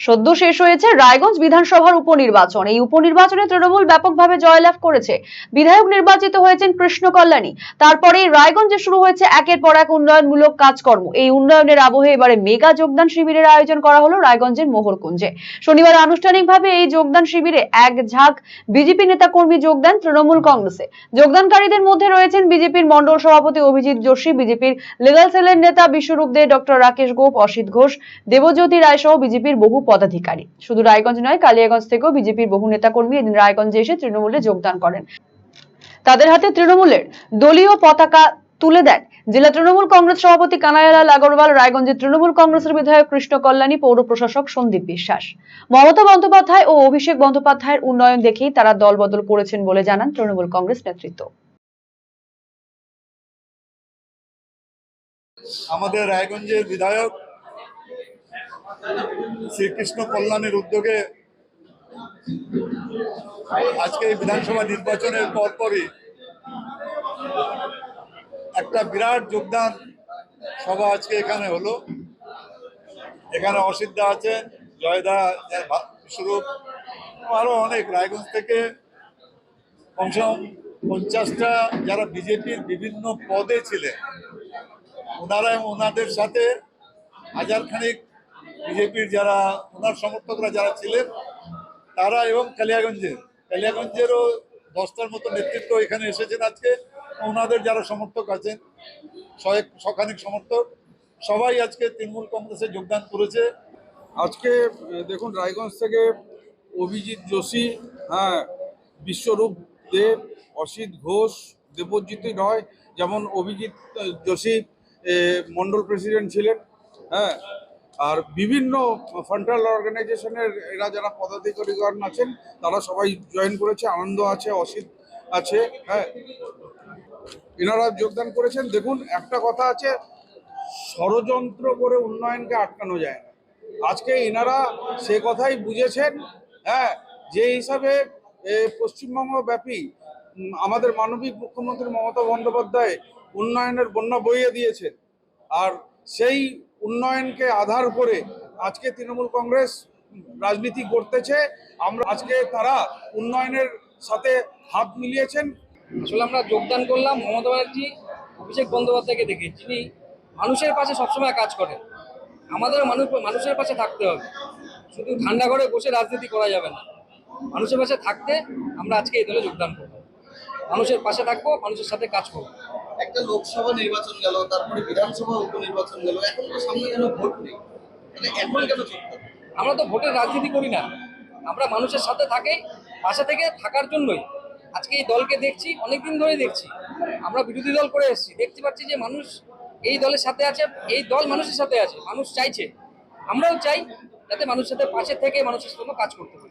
সদ্য শেষ হয়েছে রায়গঞ্জ বিধানসভার উপনির্বাচন। এই উপনির্বাচনে তৃণমূল ব্যাপকভাবে জয়লাভ করেছে। বিধায়ক নির্বাচিত হয়েছেন কৃষ্ণ কল্যাণী। তারপরেই রায়গঞ্জে শুরু হয়েছে একের পর এক উন্নয়নমূলক কাজকর্ম। এই উন্নয়নের আবহে এবারে মেগা যোগদান শিবিরের আয়োজন করা হলো রায়গঞ্জের মোহরকুঞ্জে। শনিবার আনুষ্ঠানিকভাবে এই যোগদান শিবিরে এক ঝাঁক বিজেপি নেতাকর্মী যোগ দেন তৃণমূল কংগ্রেসে। যোগদানকারীদের মধ্যে রয়েছেন বিজেপির মন্ডল সভাপতি অভিজিৎ যোশী, বিজেপির লিগাল সেলের নেতা বিশ্বরূপ দে, ডক্টর রাকেশ গোপ, অসিত ঘোষ, দেবজ্যোতি রায় সহ বিজেপির বহু পদাধিকারী। শুধু রায়গঞ্জ নয়, কালিয়াগঞ্জ থেকেও বিজেপির বহু নেতাকর্মী এদিন রায়গঞ্জে এসে তৃণমূলে যোগদান করেন। তাদের হাতে তৃণমূলের দলীয় পতাকা তুলে দেন জেলা তৃণমূল কংগ্রেস সভাপতি কানাইলাল আগরওয়াল, রায়গঞ্জের তৃণমূল কংগ্রেসের বিধায়ক কৃষ্ণ কল্যাণী, পৌর প্রশাসক সন্দীপ বিশ্বাস। মমতা বন্দ্যোপাধ্যায় ও অভিষেক বন্দ্যোপাধ্যায়ের উন্নয়ন দেখেই তারা দলবদল করেছেন বলে জানান তৃণমূল কংগ্রেস নেতৃত্ব। আমাদের রায়গঞ্জের বিধায়ক শ্রীকৃষ্ণ কল্যাণের উদ্যোগে আজকে এই বিধানসভা নির্বাচনের পরপরই একটা বিরাট যোগদান সভা আজকে এখানে হলো। এখানে অসিদ্ধা আছেন জয়দা স্বরূপ আরও অনেক, রায়গঞ্জ থেকে কমসে কম পঞ্চাশটা যারা বিজেপির বিভিন্ন পদে ছিলেন, ওনারা ওনাদের সাথে হাজার খানিক বিজেপির যারা, ওনার সমর্থকরা যারা ছিলেন, তারা এবং কালিয়াগঞ্জের। কালিয়াগঞ্জেরও দশটার মতো নেতৃত্ব এখানে এসেছেন আজকে। ওনাদের যারা সমর্থক আছেন শয়েক শখানিক সমর্থক, সবাই আজকে তৃণমূল কংগ্রেসে যোগদান করেছে। আজকে দেখুন, রায়গঞ্জ থেকে অভিজিৎ যোশী হ্যাঁ বিশ্বরূপ দেব অসিত ঘোষ দেবজ্যোতি রয়, যেমন অভিজিৎ যোশী মন্ডল প্রেসিডেন্ট ছিলেন হ্যাঁ আর বিভিন্ন ফান্ডাল অর্গানাইজেশনের এরা যারা পদাধিকারীগণ আছেন, তারা সবাই জয়েন করেছে, আনন্দ আছে, অসিত আছে হ্যাঁ। এনারা যোগদান করেছেন। দেখুন, একটা কথা আছে, ষড়যন্ত্র করে উন্নয়নকে আটকানো যায় না। আজকে এনারা সে কথাই বুঝেছেন হ্যাঁ যে হিসাবে পশ্চিমবঙ্গ ব্যাপী আমাদের মানবিক মুখ্যমন্ত্রী মমতা বন্দ্যোপাধ্যায় উন্নয়নের বন্যা বইয়ে দিয়েছেন। আর সেই উন্নয়নকে আধার করে আজকে তৃণমূল কংগ্রেস রাজনীতি করতেছে। আমরা আজকে তারা উন্নয়নের সাথে হাত মিলিয়েছেন। আসলে আমরা যোগদান করলাম, মমতা ব্যানার্জি, অভিষেক বন্দ্যোপাধ্যায়কে দেখে। যিনি মানুষের পাশে সবসময় কাজ করেন আমাদের মানুষ, মানুষের পাশে থাকতে হবে। শুধু ঠান্ডা ঘরে বসে রাজনীতি করা যাবে না। মানুষের পাশে থাকতে আমরা আজকে এই দলে যোগদান করব। মানুষের পাশে থাকব মানুষের সাথে কাজ করব। একটা লোকসভা নির্বাচন গেল তারপরে বিধানসভা উপনির্বাচন গেল এখন তো সামনে যেন ভোট নেই। তাহলে এখন কেন আমরা তো ভোটের রাজনীতি করি না। আমরা মানুষের সাথে থাকে পাশে থেকে থাকার জন্যই। আজকে এই দলকে দেখছি অনেকদিন ধরে দেখছি। আমরা বিরোধী দল করে এসেছি। দেখতে পাচ্ছি যে মানুষ এই দলের সাথে আছে এই দল মানুষের সাথে আছে মানুষ চাইছে। আমরাও চাই যাতে মানুষের সাথে পাশে থেকে মানুষের জন্য কাজ করতে পারি।